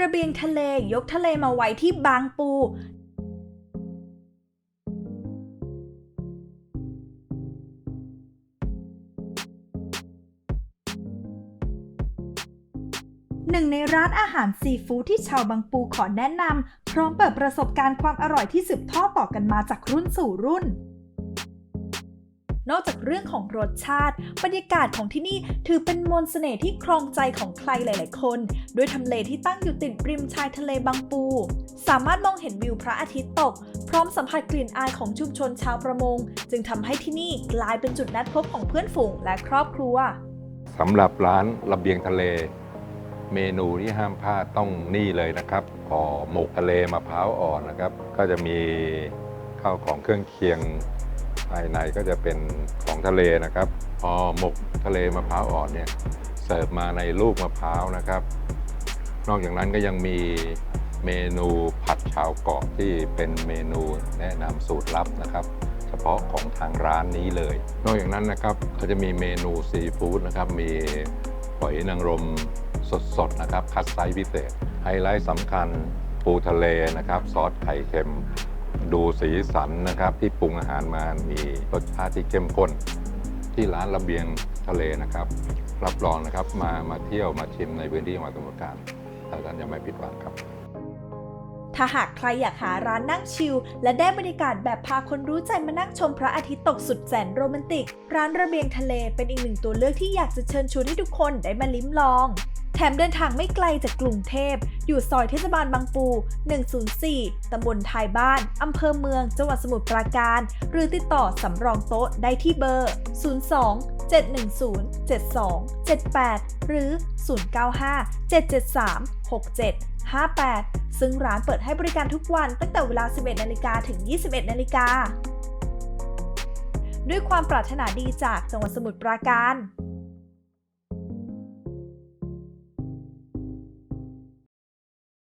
ระเบียงทะเลยกทะเลมาไว้ที่บางปู หนึ่งในร้านอาหารซีฟู้ดที่ชาวบางปูขอแนะนำ พร้อมเปิดประสบการณ์ความอร่อยที่สืบทอดต่อกันมาจากรุ่นสู่รุ่น นอกจากเรื่องของรสชาติ บรรยากาศของที่นี่ถือเป็นมนต์เสน่ห์ที่ครองใจของใครหลาย ๆ คน ด้วยทำเลที่ตั้งอยู่ติดริมชายทะเลบางปู สามารถมองเห็นวิวพระอาทิตย์ตก พร้อมสัมผัสกลิ่นอายของชุมชนชาวประมง จึงทำให้ที่นี่กลายเป็นจุดนัดพบของเพื่อนฝูงและครอบครัวสำหรับร้านระเบียงทะเล เมนูที่ห้ามพลาดต้องนี่เลยนะครับห่อหมกทะเลมะพร้าวอ่อนนะครับ ก็จะมีข้าวของเครื่องเคียง ภายในก็จะเป็นของทะเลนะครับ พอหมกทะเลมะพร้าวอ่อนเนี่ยเสิร์ฟมาในลูกมะพร้าวนะครับ นอกจากนั้นก็ยังมีเมนูผัดชาวเกาะที่เป็นเมนูแนะนำสูตรลับนะครับ เฉพาะของทางร้านนี้เลย นอกจากนั้นนะครับก็จะมีเมนูซีฟู้ดนะครับ มีหอยนางรมสดๆนะครับ คัดไซส์พิเศษ ไฮไลท์สำคัญปูทะเลนะครับ ซอสไข่เค็ม ดูสีสันนะครับ ที่ปรุงอาหารมามีรสชาติที่เข้มข้น ที่ร้านระเบียงทะเลนะครับ รับรองนะครับมามาเที่ยวมาชิมในพื้นที่จังหวัดสมุทรปราการท่านจะไม่ผิดหวังครับ ถ้าหากใครอยากหาร้านนั่งชิลและได้บรรยากาศแบบพาคนรู้ใจมานั่งชมพระอาทิตย์ตกสุดแสนโรแมนติก ร้านระเบียงทะเลเป็นอีกหนึ่งตัวเลือกที่อยากจะเชิญชวนให้ทุกคนได้มาลิ้มลอง แถมเดินทางไม่ไกลจากกรุงเทพ อยู่ซอยเทศบาลบางปู 104 ตำบลทายบ้าน อำเภอเมือง จังหวัดสมุทรปราการ หรือติดต่อสำรองโต๊ะได้ที่เบอร์ 02 710 72 78 หรือ 095 773 67 58 ซึ่งร้านเปิดให้บริการทุกวันตั้งแต่เวลา 11 นาฬิกาถึง 21 นาฬิกา ด้วยความปรารถนาดีจากจังหวัดสมุทรปราการ